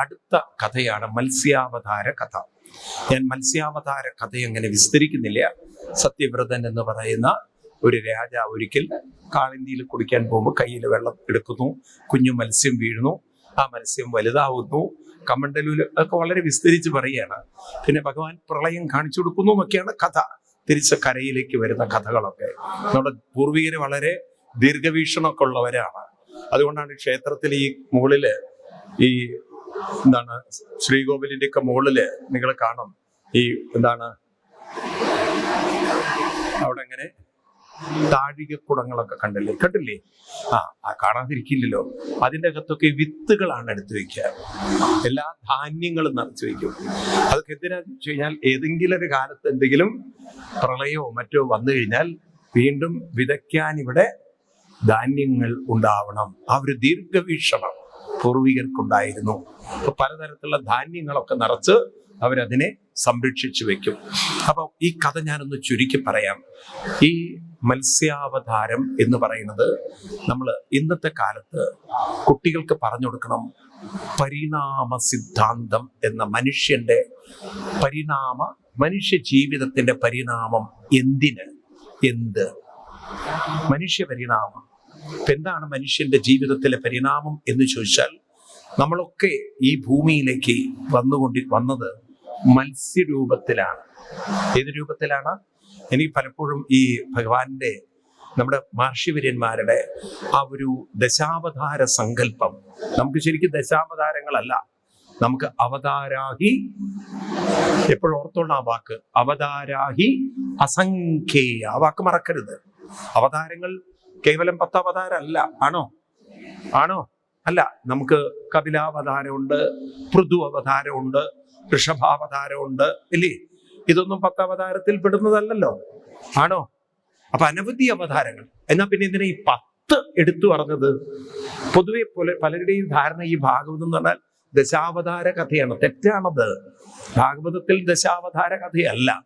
അടുത്ത കഥയാണ് മത്സ്യാവതാര കഥ. ഞാൻ മത്സ്യാവതാര കഥ അങ്ങനെ വിസ്തരിക്കുന്നില്ല? സത്യവ്രതൻ എന്ന് പറയുന്ന ഒരു രാജാവ് ഒരിക്കൽ കാളിന്തിയിൽ കുടിക്കാൻ പോകുമ്പോൾ കയ്യിൽ വെള്ളം എടുക്കുന്നു കുഞ്ഞു മത്സ്യം വീഴുന്നു ആ മത്സ്യം വലുതാവുന്നു കമണ്ടലൂര് ഒക്കെ വളരെ വിസ്തരിച്ച് പറയുകയാണ്. പിന്നെ ഭഗവാൻ പ്രളയം കാണിച്ചു കൊടുക്കുന്നു എന്നൊക്കെയാണ് കഥ. തിരിച്ച കരയിലേക്ക് വരുന്ന കഥകളൊക്കെ. നമ്മുടെ പൂർവികര് വളരെ ദീർഘവീക്ഷണമൊക്കെ ഉള്ളവരാണ്. അതുകൊണ്ടാണ് ക്ഷേത്രത്തിൽ ഈ മുകളിൽ ഈ എന്താണ് ശ്രീകോവിലിന്റെ ഒക്കെ മുകളിൽ നിങ്ങൾ കാണും. ഈ എന്താണ്? അവിടെ അങ്ങനെ താഴികക്കുടങ്ങളൊക്കെ കണ്ടില്ലേ? കണ്ടില്ലേ? ആ ആ കാണാതിരിക്കില്ലല്ലോ. അതിന്റെ അകത്തൊക്കെ വിത്തുകളാണ് എടുത്തു വെക്കുക. എല്ലാ ധാന്യങ്ങളും നിറച്ചു വെക്കും. അതൊക്കെ എന്തിനാന്ന് വെച്ച് കഴിഞ്ഞാൽ ഏതെങ്കിലും ഒരു കാലത്ത് എന്തെങ്കിലും പ്രളയമോ മറ്റോ വന്നു കഴിഞ്ഞാൽ വീണ്ടും വിതയ്ക്കാൻ ഇവിടെ ധാന്യങ്ങൾ ഉണ്ടാവണം. ആ ഒരു ദീർഘവീക്ഷണം. പൂർവികർക്കുണ്ടായിരുന്നു. അപ്പൊ പലതരത്തിലുള്ള ധാന്യങ്ങളൊക്കെ നിറച്ച് അവരതിനെ സംരക്ഷിച്ചു വെക്കും. അപ്പൊ ഈ കഥ ഞാനൊന്ന് ചുരുക്കി പറയാം. ഈ മത്സ്യാവതാരം എന്ന് പറയുന്നത് നമ്മൾ ഇന്നത്തെ കാലത്ത് കുട്ടികൾക്ക് പറഞ്ഞു കൊടുക്കണം. പരിണാമ സിദ്ധാന്തം എന്ന മനുഷ്യന്റെ പരിണാമ മനുഷ്യ ജീവിതത്തിന്റെ പരിണാമം എന്തിന്? എന്ത്? മനുഷ്യ പരിണാമം. ഇപ്പൊ എന്താണ് മനുഷ്യന്റെ ജീവിതത്തിലെ പരിണാമം എന്ന് ചോദിച്ചാൽ നമ്മളൊക്കെ ഈ ഭൂമിയിലേക്ക് വന്നുകൊണ്ടി വന്നത് മത്സ്യരൂപത്തിലാണ്. ഏത് രൂപത്തിലാണ്? എനിക്ക് പലപ്പോഴും ഈ ഭഗവാന്റെ നമ്മുടെ മഹർഷിവര്യന്മാരുടെ ആ ഒരു ദശാവതാര സങ്കല്പം. നമുക്ക് ശരിക്കും ദശാവതാരങ്ങളല്ല. നമുക്ക് അവതാരാഹി എപ്പോഴും ഓർത്തോളണം ആ വാക്ക് അവതാരാഹി അസംഖ്യേയ. ആ വാക്ക് മറക്കരുത്. അവതാരങ്ങൾ കേവലം പത്താവതാരമല്ല. ആണോ? ആണോ? അല്ല നമുക്ക് കപിലാവതാരമുണ്ട് പൃഥു അവതാരമുണ്ട് ഋഷഭാവതാരമുണ്ട് ഇല്ലേ? ഇതൊന്നും പത്താവതാരത്തിൽ പെടുന്നതല്ലല്ലോ. ആണോ? അപ്പൊ അനവധി അവതാരങ്ങൾ. എന്നാ പിന്നെ ഇതിനെ ഈ പത്ത് എടുത്തു പറഞ്ഞത്? പൊതുവെ പോലെ പലരുടെയും ധാരണ ഈ ഭാഗവതം എന്ന് പറഞ്ഞാൽ ദശാവതാര കഥയാണ്. തെറ്റാണത്. ഭാഗവതത്തിൽ ദശാവതാര കഥയല്ല.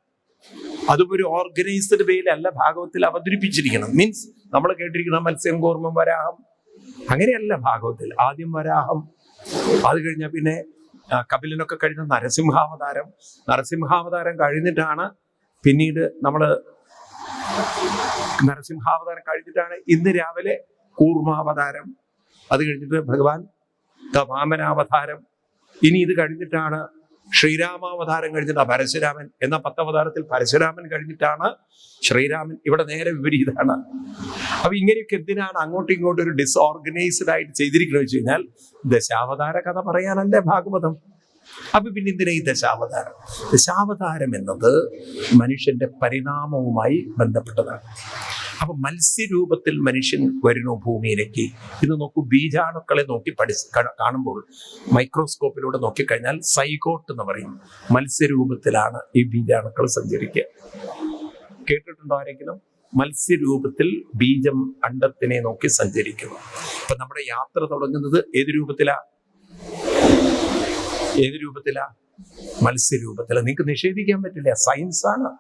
അതും ഒരു ഓർഗനൈസ്ഡ് വേയിലല്ല ഭാഗവത്തിൽ അവതരിപ്പിച്ചിരിക്കണം. മീൻസ് നമ്മൾ കേട്ടിരിക്കുന്ന മത്സ്യം കോർമ്മം വരാഹം അങ്ങനെയല്ല ഭാഗവത്തിൽ. ആദ്യം വരാഹം അത് കഴിഞ്ഞ പിന്നെ കപിലിനൊക്കെ കഴിഞ്ഞ നരസിംഹാവതാരം. നരസിംഹാവതാരം കഴിഞ്ഞിട്ടാണ് പിന്നീട് നമ്മൾ നരസിംഹാവതാരം കഴിഞ്ഞിട്ടാണ് ഇന്ന് രാവിലെ കൂർമാവതാരം. അത് കഴിഞ്ഞിട്ട് ഭഗവാൻ വാമനാവതാരം. ഇനി ഇത് കഴിഞ്ഞിട്ടാണ് ശ്രീരാമാവതാരം കഴിഞ്ഞിട്ടാണ് പരശുരാമൻ? എന്ന പത്തവതാരത്തിൽ പരശുരാമൻ കഴിഞ്ഞിട്ടാണ് ശ്രീരാമൻ ഇവിടെ നേരെ വിപരീതമാണ് അപ്പൊ ഇങ്ങനെയൊക്കെ എന്തിനാണ് അങ്ങോട്ടും ഇങ്ങോട്ടും ഒരു ഡിസോർഗനൈസ്ഡ് ആയിട്ട് ചെയ്തിരിക്കുന്നത് വെച്ച് കഴിഞ്ഞാൽ ദശാവതാര കഥ പറയാനല്ലേ ഭാഗവതം. അപ്പൊ പിന്നെ ഇതിനെ ഈ ദശാവതാരം? ദശാവതാരം എന്നത് മനുഷ്യന്റെ പരിണാമവുമായി ബന്ധപ്പെട്ടതാണ്. അപ്പൊ മത്സ്യരൂപത്തിൽ മനുഷ്യൻ വരുന്നു ഭൂമിയിലേക്ക്. ഇത് നോക്കൂ ബീജാണുക്കളെ നോക്കി പഠി കാണുമ്പോൾ മൈക്രോസ്കോപ്പിലൂടെ നോക്കിക്കഴിഞ്ഞാൽ സൈഗോട്ട് എന്ന് പറയും. മത്സ്യരൂപത്തിലാണ് ഈ ബീജാണുക്കൾ സഞ്ചരിക്കുക. കേട്ടിട്ടുണ്ടോ ആരെങ്കിലും? മത്സ്യരൂപത്തിൽ ബീജം അണ്ടത്തിനെ നോക്കി സഞ്ചരിക്കുന്നു ഇപ്പൊ നമ്മുടെ യാത്ര തുടങ്ങുന്നത് ഏത് രൂപത്തിലാ? ഏത് രൂപത്തിലാ? മത്സ്യരൂപത്തിലാ. നിങ്ങൾക്ക് നിഷേധിക്കാൻ പറ്റില്ല. സയൻസാണ്.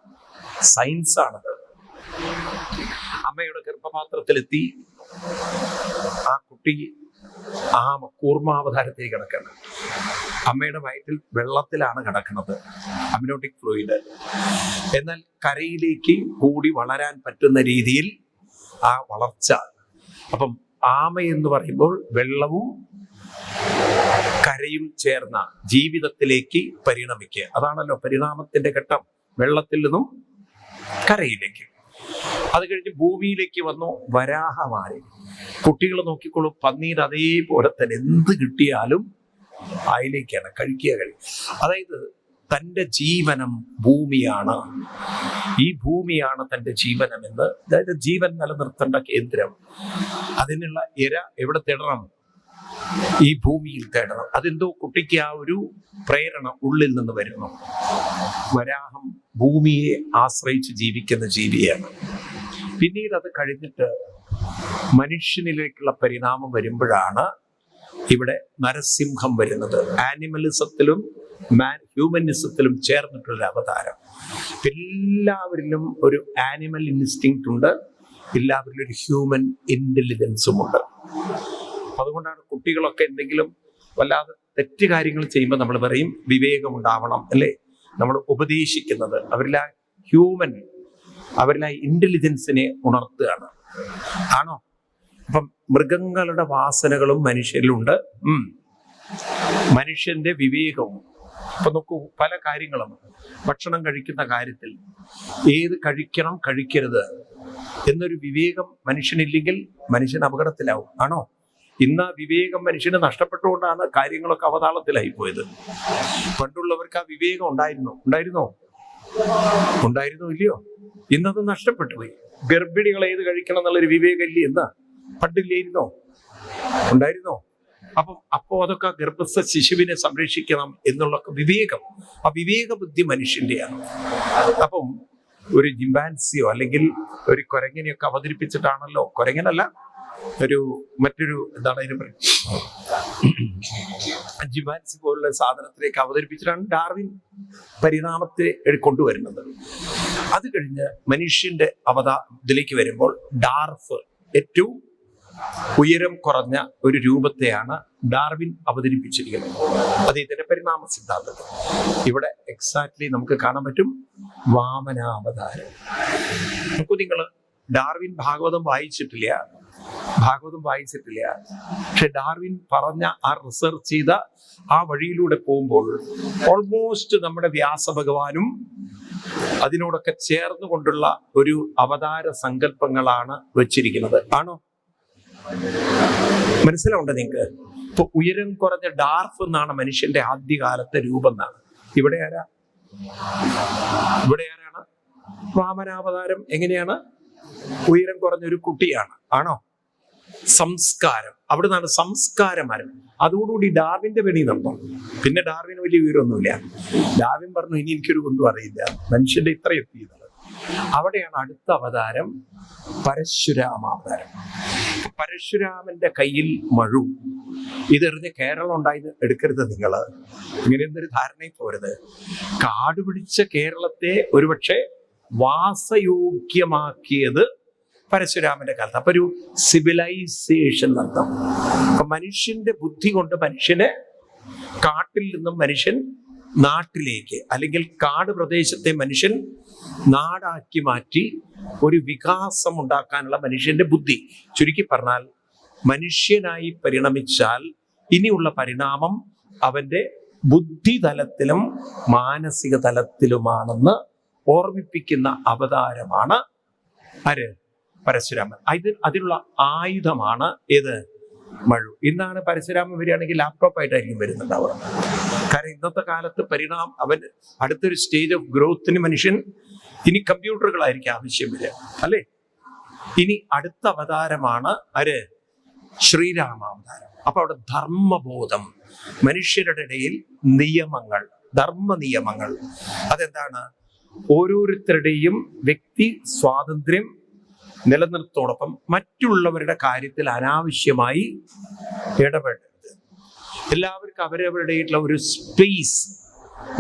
സയൻസാണത് അമ്മയുടെ ഗർഭപാത്രത്തിലെത്തി ആ കുട്ടി ആ കൂർമാവതാരത്തിൽ കിടക്കണം. അമ്മയുടെ വയറ്റിൽ വെള്ളത്തിലാണ് കിടക്കുന്നത്. അമിനോട്ടിക് ഫ്ലൂയിഡ് എന്നാൽ കരയിലേക്ക് കൂടി വളരാൻ പറ്റുന്ന രീതിയിൽ ആ വളർച്ച. അപ്പം ആമ എന്ന് പറയുമ്പോൾ വെള്ളവും കരയും ചേർന്ന ജീവിതത്തിലേക്ക് പരിണമിക്കുക. അതാണല്ലോ പരിണാമത്തിന്റെ ഘട്ടം. വെള്ളത്തിൽ നിന്നും കരയിലേക്ക്. അത് കഴിഞ്ഞ് ഭൂമിയിലേക്ക് വന്നു. വരാഹമാരെ. കുട്ടികൾ നോക്കിക്കോളൂ. പന്നീർ അതേപോലെ തന്നെ എന്ത് കിട്ടിയാലും അതിലേക്കാണ് കഴിക്കുക കഴിയും അതായത് തന്റെ ജീവനം ഭൂമിയാണ്. ഈ ഭൂമിയാണ് തന്റെ ജീവനം എന്ന് അതായത് ജീവൻ നിലനിർത്തേണ്ട കേന്ദ്രം. അതിനുള്ള ഇര എവിടെ തേടണം? ഈ ഭൂമിയിൽ തേടണം. അതെന്തോ കുട്ടിക്ക് ആ ഒരു പ്രേരണ ഉള്ളിൽ നിന്ന് വരുന്നു. വരാഹം ഭൂമിയെ ആശ്രയിച്ച് ജീവിക്കുന്ന ജീവിയാണ്. പിന്നീട് അത് കഴിഞ്ഞിട്ട് മനുഷ്യനിലേക്കുള്ള പരിണാമം വരുമ്പോഴാണ് ഇവിടെ നരസിംഹം വരുന്നത്. ആനിമലിസത്തിലും മാൻ ഹ്യൂമനിസത്തിലും ചേർന്നിട്ടുള്ള അവതാരം. എല്ലാവരിലും ഒരു ആനിമൽ ഇൻസ്റ്റിങ് ഉണ്ട്. എല്ലാവരിലും ഒരു ഹ്യൂമൻ ഇന്റലിജൻസും ഉണ്ട്. അതുകൊണ്ടാണ് കുട്ടികളൊക്കെ എന്തെങ്കിലും വല്ലാതെ തെറ്റ് കാര്യങ്ങൾ ചെയ്യുമ്പോൾ നമ്മൾ പറയും വിവേകം ഉണ്ടാവണം അല്ലേ? നമ്മൾ ഉപദേശിക്കുന്നത് അവരിലെ ഹ്യൂമൻ അവരിലെ ഇന്റലിജൻസിനെ ഉണർത്തുകയാണ്. ആണോ? അപ്പം മൃഗങ്ങളുടെ വാസനകളും മനുഷ്യരിലുണ്ട്. മനുഷ്യന്റെ വിവേകവും. ഇപ്പൊ നോക്കൂ പല കാര്യങ്ങളും. ഭക്ഷണം കഴിക്കുന്ന കാര്യത്തിൽ ഏത് കഴിക്കണം കഴിക്കരുത് എന്നൊരു വിവേകം മനുഷ്യനില്ലെങ്കിൽ മനുഷ്യൻ അപകടത്തിലാവും. ആണോ? ഇന്ന് ആ വിവേകം മനുഷ്യന് നഷ്ടപ്പെട്ടുകൊണ്ടാണ് കാര്യങ്ങളൊക്കെ അവതാളത്തിലായി പോയത് പണ്ടുള്ളവർക്ക് ആ വിവേകം ഉണ്ടായിരുന്നോ? ഉണ്ടായിരുന്നോ? ഉണ്ടായിരുന്നോ ഇല്ലയോ? ഇന്നത് നഷ്ടപ്പെട്ടു പോയി ഗർഭിണികൾ ഏത് കഴിക്കണം എന്നുള്ളൊരു വിവേകം ഇല്ല എന്നാ പണ്ടില്ലായിരുന്നോ ഉണ്ടായിരുന്നോ? അപ്പം അപ്പോ അതൊക്കെ ഗർഭസ്ഥ ശിശുവിനെ സംരക്ഷിക്കണം എന്നുള്ള വിവേകം. ആ വിവേക ബുദ്ധി മനുഷ്യന്റെയാണ്. അപ്പം ഒരു ജിംബാൻസിയോ അല്ലെങ്കിൽ ഒരു കൊരങ്ങനെയൊക്കെ അവതരിപ്പിച്ചിട്ടാണല്ലോ. കുരങ്ങനല്ല. ഒരു മറ്റൊരു എന്താണ് അതിന് പറയുന്നത് ജിമാൻസ് പോലുള്ള സാധനത്തിലേക്ക് അവതരിപ്പിച്ചിട്ടാണ് ഡാർവിൻ പരിണാമത്തെ കൊണ്ടുവരുന്നത്. അത് കഴിഞ്ഞ് മനുഷ്യന്റെ അവതാ ഇതിലേക്ക് വരുമ്പോൾ ഡാർഫ് ഏറ്റവും ഉയരം കുറഞ്ഞ ഒരു രൂപത്തെയാണ് ഡാർവിൻ അവതരിപ്പിച്ചിരിക്കുന്നത്. അദ്ദേഹത്തിന്റെ പരിണാമ സിദ്ധാന്തം. ഇവിടെ എക്സാക്ട്ലി നമുക്ക് കാണാൻ പറ്റും വാമനാവതാരം. നോക്കൂ നിങ്ങൾ ഡാർവിൻ ഭാഗവതം വായിച്ചിട്ടില്ല. ഭാഗവതം വായിച്ചിട്ടില്ല. പക്ഷെ ഡാർവിൻ പറഞ്ഞ ആ റിസർച്ച് ചെയ്ത ആ വഴിയിലൂടെ പോകുമ്പോൾ ഓൾമോസ്റ്റ് നമ്മുടെ വ്യാസഭഗവാനും അതിനോടൊക്കെ ചേർന്നുകൊണ്ടുള്ള ഒരു അവതാര സങ്കല്പങ്ങളാണ് വെച്ചിരിക്കുന്നത്. ആണോ? മനസ്സിലാവുണ്ട് നിങ്ങൾക്ക്? ഇപ്പൊ ഉയരം കുറഞ്ഞ ഡാർഫ് എന്നാണ് മനുഷ്യന്റെ ആദ്യകാലത്തെ രൂപം എന്നാണ്. ഇവിടെ ആരാ? ഇവിടെ ആരാണ്? വാമനാവതാരം എങ്ങനെയാണ്? ഉയരം കുറഞ്ഞ ഒരു കുട്ടിയാണ്. ആണോ? സംസ്കാരം. അവിടെ നിന്നാണ് സംസ്കാരം ആരം അതോടുകൂടി ഡാർവിന്റെ വെണി നടന്നു. പിന്നെ ഡാർവിന് വലിയ വിവരമൊന്നുമില്ല. ഡാർവിൻ പറഞ്ഞു ഇനി എനിക്കൊരു ഒന്നും അറിയില്ല. മനുഷ്യന്റെ ഇത്ര ചെയ്തത് അവിടെയാണ് അടുത്ത അവതാരം പരശുരാമ അവതാരം. പരശുരാമന്റെ കയ്യിൽ മഴു. ഇതെറിഞ്ഞ് കേരളം ഉണ്ടായി എടുക്കരുത് നിങ്ങൾ ഇങ്ങനെ എന്തൊരു ധാരണയിൽ പോരുത്. കാടുപിടിച്ച കേരളത്തെ ഒരുപക്ഷെ വാസയോഗ്യമാക്കിയത് പരശുരാമന്റെ കാലത്ത്. അപ്പൊ ഒരു സിവിലൈസേഷൻ നടത്തം അപ്പൊ മനുഷ്യന്റെ ബുദ്ധി കൊണ്ട് മനുഷ്യനെ കാട്ടിൽ നിന്നും മനുഷ്യൻ നാട്ടിലേക്ക് അല്ലെങ്കിൽ കാട് പ്രദേശത്തെ മനുഷ്യൻ നാടാക്കി മാറ്റി ഒരു വികാസം ഉണ്ടാക്കാനുള്ള മനുഷ്യന്റെ ബുദ്ധി. ചുരുക്കി പറഞ്ഞാൽ മനുഷ്യനായി പരിണമിച്ചാൽ ഇനിയുള്ള പരിണാമം അവന്റെ ബുദ്ധി തലത്തിലും മാനസിക തലത്തിലുമാണെന്ന് ഓർമ്മിപ്പിക്കുന്ന അവതാരമാണ് ആര്? പരശുരാമൻ. ഇത് അതിലുള്ള ആയുധമാണ് ഏത്? മഴു. ഇന്നാണ് പരശുരാമൻ വരികയാണെങ്കിൽ ലാപ്ടോപ്പ് ആയിട്ടായിരിക്കും വരുന്നുണ്ടാവുക കാരണം ഇന്നത്തെ കാലത്ത് പരിണാമം അവൻ അടുത്തൊരു സ്റ്റേജ് ഓഫ് ഗ്രോത്തിന് മനുഷ്യൻ ഇനി കമ്പ്യൂട്ടറുകളായിരിക്കും ആവശ്യം വരിക. അല്ലേ? ഇനി അടുത്ത അവതാരമാണ് ആര്? ശ്രീരാമാവതാരം. അപ്പൊ അവിടെ ധർമ്മബോധം മനുഷ്യരുടെ ഇടയിൽ നിയമങ്ങൾ ധർമ്മ നിയമങ്ങൾ അതെന്താണ്? ഓരോരുത്തരുടെയും വ്യക്തി സ്വാതന്ത്ര്യം നിലനിർത്തോടൊപ്പം മറ്റുള്ളവരുടെ കാര്യത്തിൽ അനാവശ്യമായി ഇടപെടരുത്. എല്ലാവർക്കും അവരവരുടേതായിട്ടുള്ള ഒരു സ്പേസ്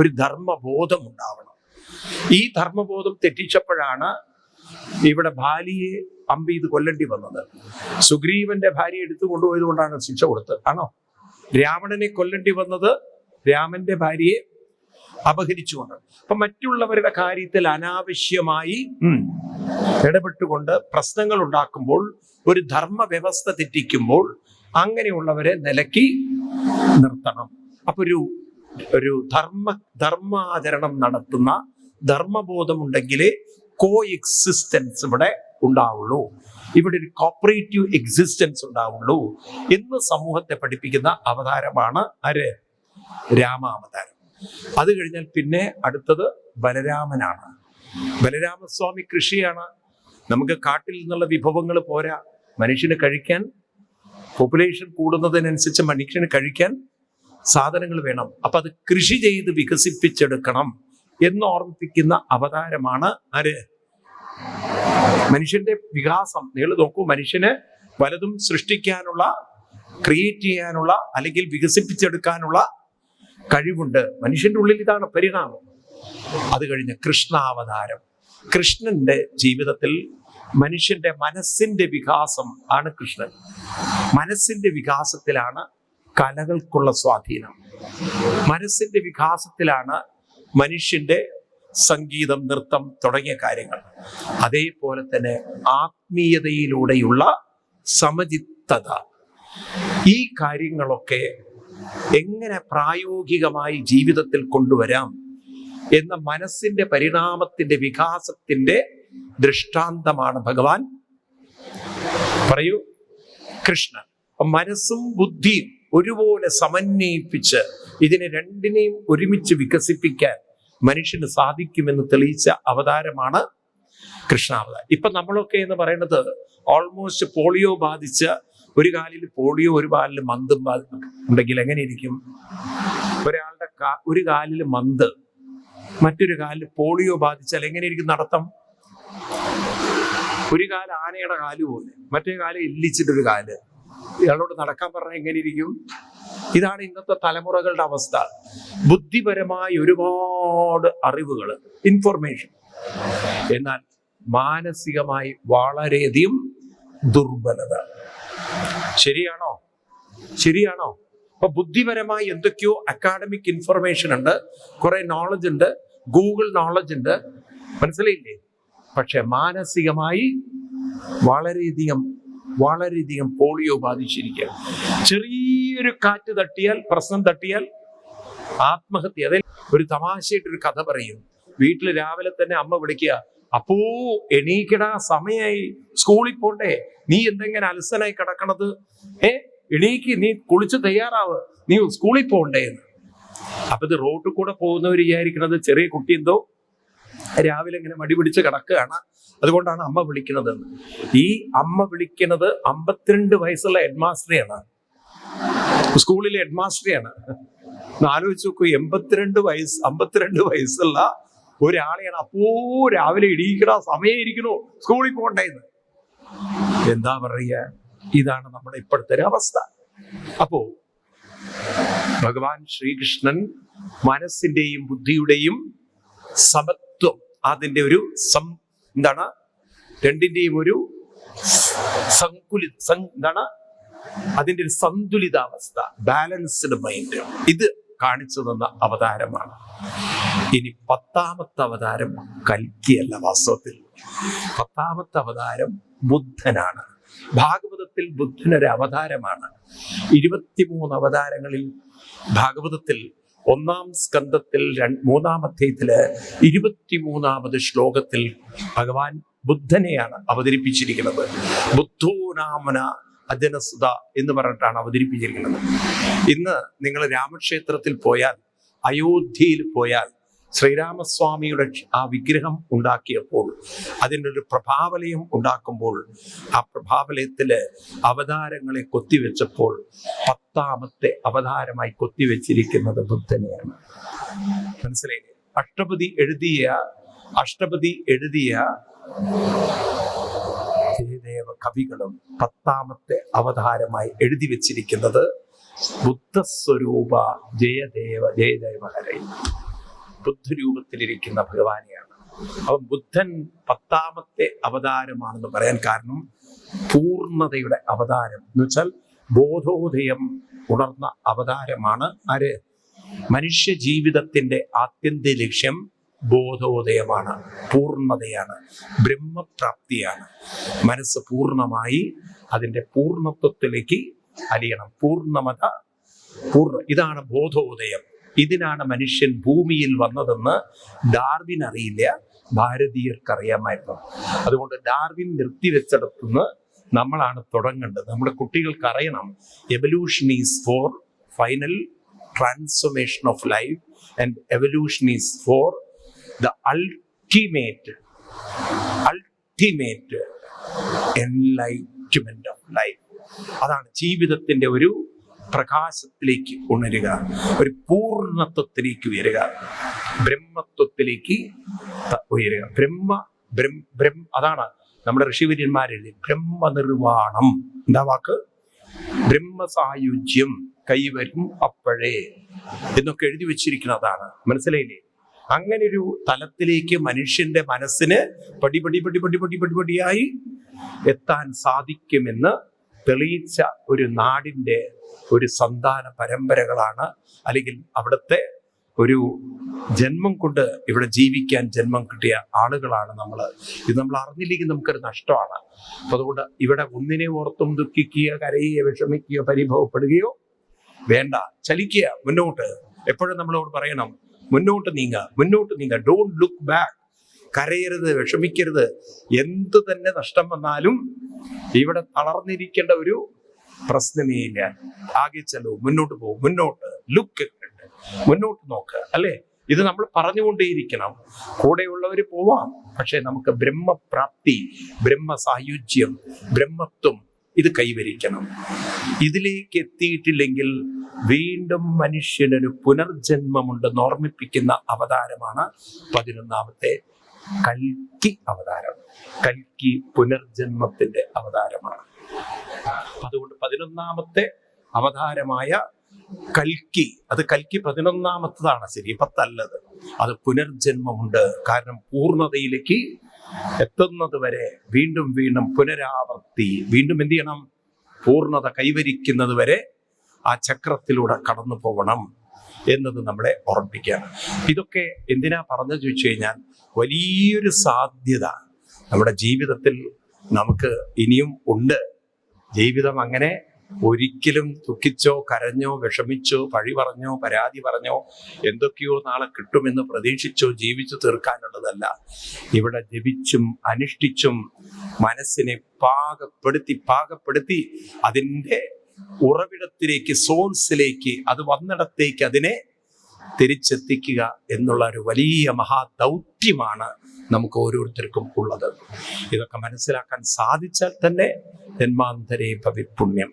ഒരു ധർമ്മബോധം ഉണ്ടാവണം. ഈ ധർമ്മബോധം തെറ്റിച്ചപ്പോഴാണ് ഇവിടെ ഭാര്യയെ അമ്പ് ചെയ്ത് കൊല്ലേണ്ടി വന്നത്. സുഗ്രീവന്റെ ഭാര്യ എടുത്തു കൊണ്ടുപോയത് കൊണ്ടാണ് ശിക്ഷ കൊടുത്തത്. ആണോ? രാവണനെ കൊല്ലേണ്ടി വന്നത് രാമന്റെ ഭാര്യയെ അപഹരിച്ചുകൊണ്ട്. അപ്പൊ മറ്റുള്ളവരുടെ കാര്യത്തിൽ അനാവശ്യമായി ഇടപെട്ടുകൊണ്ട് പ്രശ്നങ്ങൾ ഉണ്ടാക്കുമ്പോൾ ഒരു ധർമ്മ വ്യവസ്ഥ തെറ്റിക്കുമ്പോൾ അങ്ങനെയുള്ളവരെ നിലക്കി നിർത്തണം. അപ്പൊ ഒരു ഒരു ധർമ്മ ധർമാചരണം നടത്തുന്ന ധർമ്മബോധമുണ്ടെങ്കിലേ കോ എക്സിസ്റ്റൻസ് ഇവിടെ ഉണ്ടാവുള്ളൂ. ഇവിടെ ഒരു കോപ്പറേറ്റീവ് എക്സിസ്റ്റൻസ് ഉണ്ടാവുള്ളൂ എന്ന് സമൂഹത്തെ പഠിപ്പിക്കുന്ന അവതാരമാണ് ആര്? രാമാവതാരം. അത് കഴിഞ്ഞാൽ പിന്നെ അടുത്തത് ബലരാമനാണ്. ബലരാമസ്വാമി കൃഷിയാണ്. നമുക്ക് കാട്ടിൽ നിന്നുള്ള വിഭവങ്ങൾ പോരാ. മനുഷ്യന് കഴിക്കാൻ പോപ്പുലേഷൻ കൂടുന്നതിനനുസരിച്ച് മനുഷ്യന് കഴിക്കാൻ സാധനങ്ങൾ വേണം. അപ്പൊ അത് കൃഷി ചെയ്ത് വികസിപ്പിച്ചെടുക്കണം എന്ന് ഓർമ്മിപ്പിക്കുന്ന അവതാരമാണ് ആര്? മനുഷ്യന്റെ വികാസം. നിങ്ങൾ നോക്കൂ മനുഷ്യന് പലതും സൃഷ്ടിക്കാനുള്ള ക്രിയേറ്റ് ചെയ്യാനുള്ള അല്ലെങ്കിൽ വികസിപ്പിച്ചെടുക്കാനുള്ള കഴിവുണ്ട്. മനുഷ്യന്റെ ഉള്ളിൽ ഇതാണ് പരിണാമം. അത് കഴിഞ്ഞ് കൃഷ്ണാവതാരം. കൃഷ്ണന്റെ ജീവിതത്തിൽ മനുഷ്യന്റെ മനസ്സിന്റെ വികാസം ആണ് കൃഷ്ണൻ. മനസ്സിന്റെ വികാസത്തിലാണ് കലകൾക്കുള്ള സ്വാധീനം. മനസ്സിന്റെ വികാസത്തിലാണ് മനുഷ്യന്റെ സംഗീതം നൃത്തം തുടങ്ങിയ കാര്യങ്ങൾ. അതേപോലെ തന്നെ ആത്മീയതയിലൂടെയുള്ള സമചിത്തത. ഈ കാര്യങ്ങളൊക്കെ എങ്ങനെ പ്രായോഗികമായി ജീവിതത്തിൽ കൊണ്ടുവരാം എന്ന മനസ്സിന്റെ പരിണാമത്തിന്റെ വികാസത്തിന്റെ ദൃഷ്ടാന്തമാണ് ഭഗവാൻ. പറയൂ കൃഷ്ണൻ മനസ്സും ബുദ്ധിയും ഒരുപോലെ സമന്വയിപ്പിച്ച് ഇതിനെ രണ്ടിനെയും ഒരുമിച്ച് വികസിപ്പിക്കാൻ മനുഷ്യന് സാധിക്കുമെന്ന് തെളിയിച്ച അവതാരമാണ് കൃഷ്ണാവതാരം ഇപ്പൊ നമ്മളൊക്കെ എന്ന് പറയുന്നത് ഓൾമോസ്റ്റ് പോളിയോ ബാധിച്ച ഒരു കാലിൽ പോളിയോ ഒരു കാലിൽ മന്ദം ഉണ്ടെങ്കിൽ എങ്ങനെ ഇരിക്കും? ഒരാളുടെ ഒരു കാലിൽ മന്ത് മറ്റൊരു കാലിൽ പോളിയോ ബാധിച്ചാൽ എങ്ങനെ ഇരിക്കും നടത്തം? ഒരു കാല ആനയുടെ കാൽ പോലെ മറ്റേ കാൽ എല്ലിച്ചിട്ടൊരു കാൽ. ഇയാളോട് നടക്കാൻ പറഞ്ഞാൽ എങ്ങനെ ഇരിക്കും? ഇതാണ് ഇന്നത്തെ തലമുറകളുടെ അവസ്ഥ. ബുദ്ധിപരമായ ഒരുപാട് അറിവുകൾ ഇൻഫർമേഷൻ എന്നാൽ മാനസികമായി വളരെയധികം ദുർബലത. ശരിയാണോ? ശരിയാണോ? അപ്പൊ ബുദ്ധിപരമായി എന്തൊക്കെയോ അക്കാഡമിക് ഇൻഫർമേഷൻ ഉണ്ട് കുറെ നോളജ് ഉണ്ട് ഗൂഗിൾ നോളജ് ഉണ്ട്. മനസ്സിലായില്ലേ? പക്ഷെ മാനസികമായി വളരെയധികം വളരെയധികം പോളിയോ ബാധിച്ചിരിക്കുക ചെറിയൊരു കാറ്റ് തട്ടിയാൽ പ്രശ്നം തട്ടിയാൽ ആത്മഹത്യ. അതെ ഒരു തമാശയായിട്ടൊരു കഥ പറയും. വീട്ടിൽ രാവിലെ തന്നെ അമ്മ വിളിക്കുക അപ്പോ എണീക്കടാ സമയായി. സ്കൂളിൽ പോണ്ടേ. നീ എന്തെങ്ങനെ അലസനായി കിടക്കണത്? ഏ? എണീക്ക് നീ കുളിച്ച് തയ്യാറാവ്. നീ സ്കൂളിൽ പോണ്ടേ എന്ന്. അപ്പൊ ഇത് റോഡിൽ കൂടെ പോകുന്നവർ വിചാരിക്കണത് ചെറിയ കുട്ടി എന്തോ രാവിലെ ഇങ്ങനെ മടി പിടിച്ച് കിടക്കുകയാണ്. അതുകൊണ്ടാണ് അമ്മ വിളിക്കുന്നത് ഈ അമ്മ വിളിക്കുന്നത് അമ്പത്തിരണ്ട് വയസ്സുള്ള ഹെഡ്മാസ്റ്ററെയാണ്. സ്കൂളിലെ ഹെഡ്മാസ്റ്ററെയാണ്. ആലോചിച്ച് നോക്കൂ എൺപത്തിരണ്ട് വയസ്സ് അമ്പത്തിരണ്ട് വയസ്സുള്ള ഒരാളെയാണ് അപ്പോ രാവിലെ ഇടിയിക്കണ സമയം ഇരിക്കണോ സ്കൂളിൽ പോകണ്ടേന്ന് എന്താ പറയുക? ഇതാണ് നമ്മുടെ ഇപ്പോഴത്തെ ഒരു അവസ്ഥ. അപ്പോ ഭഗവാൻ ശ്രീകൃഷ്ണൻ മനസ്സിന്റെയും ബുദ്ധിയുടെയും സമത്വം അതിന്റെ ഒരു സം എന്താണ്? രണ്ടിന്റെയും ഒരു സങ്കുലി എന്താണ്? അതിന്റെ ഒരു സന്തുലിതാവസ്ഥ ബാലൻസ്ഡ് മൈൻഡ്. ഇത് കാണിച്ചു തന്ന അവതാരമാണ്. ഇനി പത്താമത്തെ അവതാരം കൽക്കിയല്ല വാസ്തവത്തിൽ. പത്താമത്തെ അവതാരം ബുദ്ധനാണ്. ഭാഗവതത്തിൽ ബുദ്ധനൊരു അവതാരമാണ്. ഇരുപത്തിമൂന്ന് അവതാരങ്ങളിൽ ഭാഗവതത്തിൽ ഒന്നാം സ്കന്ധത്തിൽ മൂന്നാം അധ്യായത്തിൽ ഇരുപത്തിമൂന്നാമത് ശ്ലോകത്തിൽ ഭഗവാൻ ബുദ്ധനെയാണ് അവതരിപ്പിച്ചിരിക്കുന്നത്. ബുദ്ധോനാമന അജനസുത എന്ന് പറഞ്ഞിട്ടാണ് അവതരിപ്പിച്ചിരിക്കുന്നത്. ഇന്ന് നിങ്ങൾ രാമക്ഷേത്രത്തിൽ പോയാൽ അയോധ്യയിൽ പോയാൽ ശ്രീരാമസ്വാമിയുടെ ആ വിഗ്രഹം ഉണ്ടാക്കിയപ്പോൾ അതിന്റെ ഒരു പ്രഭാവലയം ഉണ്ടാക്കുമ്പോൾ ആ പ്രഭാവലയത്തിൽ അവതാരങ്ങളെ കൊത്തിവെച്ചപ്പോൾ പത്താമത്തെ അവതാരമായി കൊത്തിവെച്ചിരിക്കുന്നത് ബുദ്ധനെയാണ്. മനസ്സിലായി അഷ്ടപതി എഴുതിയ അഷ്ടപതി എഴുതിയ ദേവ കവികളും പത്താമത്തെ അവതാരമായി എഴുതി വെച്ചിരിക്കുന്നത് ബുദ്ധസ്വരൂപ ജയദേവ ജയദേവ ഹരേ ബുദ്ധരൂപത്തിലിരിക്കുന്ന ഭഗവാനെയാണ്. അപ്പൊ ബുദ്ധൻ പത്താമത്തെ അവതാരമാണെന്ന് പറയാൻ കാരണം പൂർണതയുടെ അവതാരം. എന്ന് വെച്ചാൽ ബോധോദയം ഉണർന്ന അവതാരമാണ് ആര്? മനുഷ്യ ജീവിതത്തിന്റെ ആത്യന്തിക ലക്ഷ്യം ബോധോദയമാണ് പൂർണതയാണ് ബ്രഹ്മപ്രാപ്തിയാണ്. മനസ്സ് പൂർണമായി അതിന്റെ പൂർണത്വത്തിലേക്ക് അലിയണം. പൂർണമത പൂർണ ഇതാണ് ബോധോദയം. ഇതിനാണ് മനുഷ്യൻ ഭൂമിയിൽ വന്നതെന്ന് ഡാർവിൻ അറിയില്ല. ഭാരതീയർക്ക് അറിയാമായിരുന്നു അതുകൊണ്ട് ഡാർവിൻ നിർത്തിവെച്ചിടത്തുനിന്ന് നമ്മളാണ് തുടങ്ങേണ്ടത്. നമ്മുടെ കുട്ടികൾക്ക് അറിയണം evolution is for final transformation of life and evolution is for the ultimate ultimate enlightenment of life അതാണ് ജീവിതത്തിന്റെ ഒരു പ്രകാശത്തിലേക്ക് ഉണരുക ഒരു പൂർണത്വത്തിലേക്ക് ഉയരുക ബ്രഹ്മത്വത്തിലേക്ക് ഉയരുക. ബ്രഹ്മ ബ്രഹ്മ അതാണ് നമ്മുടെ ഋഷിവര്യന്മാരെഴുതി. ബ്രഹ്മനിർവാണം. എന്താ വാക്ക്? ബ്രഹ്മസായുജ്യം കൈവരും അപ്പോഴേ എന്നൊക്കെ എഴുതി വെച്ചിരിക്കുന്നതാണ് മനസ്സിലായില്ലേ? അങ്ങനെ ഒരു തലത്തിലേക്ക് മനുഷ്യന്റെ മനസ്സിന് പടിപടി പടി പടി പടി പടി പടി പടിയായി എത്താൻ സാധിക്കുമെന്ന് തെളിയിച്ച ഒരു നാടിന്റെ ഒരു സന്താന പരമ്പരകളാണ് അല്ലെങ്കിൽ അവിടുത്തെ ഒരു ജന്മം കൊണ്ട് ഇവിടെ ജീവിക്കാൻ ജന്മം കിട്ടിയ ആളുകളാണ് നമ്മൾ. ഇത് നമ്മൾ അറിഞ്ഞില്ലെങ്കിൽ നമുക്കൊരു നഷ്ടമാണ്. അപ്പൊ അതുകൊണ്ട് ഇവിടെ ഒന്നിനെ ഓർത്തും ദുഃഖിക്കുകയോ കരയുകയോ വിഷമിക്കുകയോ പരിഭവപ്പെടുകയോ വേണ്ട. ചലിക്കുക മുന്നോട്ട്. എപ്പോഴും നമ്മളോട് പറയണം മുന്നോട്ട് നീങ്ങുക മുന്നോട്ട് നീങ്ങുക ഡോണ്ട് ലുക്ക് ബാക്ക് കരയരുത് വിഷമിക്കരുത്. എന്തു തന്നെ നഷ്ടം വന്നാലും ഇവിടെ തളർന്നിരിക്കേണ്ട ഒരു പ്രശ്നമേ ഇല്ല. ആകെ ചെലവ്. മുന്നോട്ട് പോകും. മുന്നോട്ട് ലുക്ക് മുന്നോട്ട് നോക്ക്. അല്ലേ? ഇത് നമ്മൾ പറഞ്ഞുകൊണ്ടേയിരിക്കണം. കൂടെയുള്ളവർ പോവാം. പക്ഷെ നമുക്ക് ബ്രഹ്മപ്രാപ്തി ബ്രഹ്മ സായുജ്യം ബ്രഹ്മത്വം ഇത് കൈവരിക്കണം. ഇതിലേക്ക് എത്തിയിട്ടില്ലെങ്കിൽ വീണ്ടും മനുഷ്യനൊരു പുനർജന്മമുണ്ടെന്ന് ഓർമ്മിപ്പിക്കുന്ന അവതാരമാണ് പതിനൊന്നാമത്തെ കൽക്കി അവതാരം. കൽക്കി പുനർജന്മത്തിന്റെ അവതാരമാണ്. അതുകൊണ്ട് പതിനൊന്നാമത്തെ അവതാരമായ കൽക്കി അത് കൽക്കി പതിനൊന്നാമത്തതാണ് ശരി പത്തല്ലത് അത് പുനർജന്മമുണ്ട്. കാരണം പൂർണതയിലേക്ക് എത്തുന്നത് വരെ വീണ്ടും വീണ്ടും പുനരാവർത്തി വീണ്ടും എന്ത് ചെയ്യണം? പൂർണത കൈവരിക്കുന്നത് വരെ ആ ചക്രത്തിലൂടെ കടന്നു പോകണം എന്നത് നമ്മളെ ഓർമ്മിപ്പിക്കുകയാണ്. ഇതൊക്കെ എന്തിനാ പറഞ്ഞു ചോദിച്ചു കഴിഞ്ഞാൽ വലിയൊരു സാധ്യത നമ്മുടെ ജീവിതത്തിൽ നമുക്ക് ഇനിയും ഉണ്ട്. ജീവിതം അങ്ങനെ ഒരിക്കലും ദുഃഖിച്ചോ കരഞ്ഞോ വിഷമിച്ചോ പഴി പറഞ്ഞോ പരാതി പറഞ്ഞോ എന്തൊക്കെയോ നാളെ കിട്ടുമെന്ന് പ്രതീക്ഷിച്ചോ ജീവിച്ചു തീർക്കാനുള്ളതല്ല. ഇവിടെ ജപിച്ചും അനുഷ്ഠിച്ചും മനസ്സിനെ പാകപ്പെടുത്തി പാകപ്പെടുത്തി അതിന്റെ ഉറവിടത്തിലേക്ക് സോൾസിലേക്ക് അത് വന്നിടത്തേക്ക് അതിനെ തിരിച്ചെത്തിക്കുക എന്നുള്ള ഒരു വലിയ മഹാദൗത്യമാണ് നമുക്ക് ഓരോരുത്തർക്കും ഉള്ളത്. ഇതൊക്കെ മനസ്സിലാക്കാൻ സാധിച്ചാൽ തന്നെ ജന്മാന്തരേ ഭവിപുണ്യം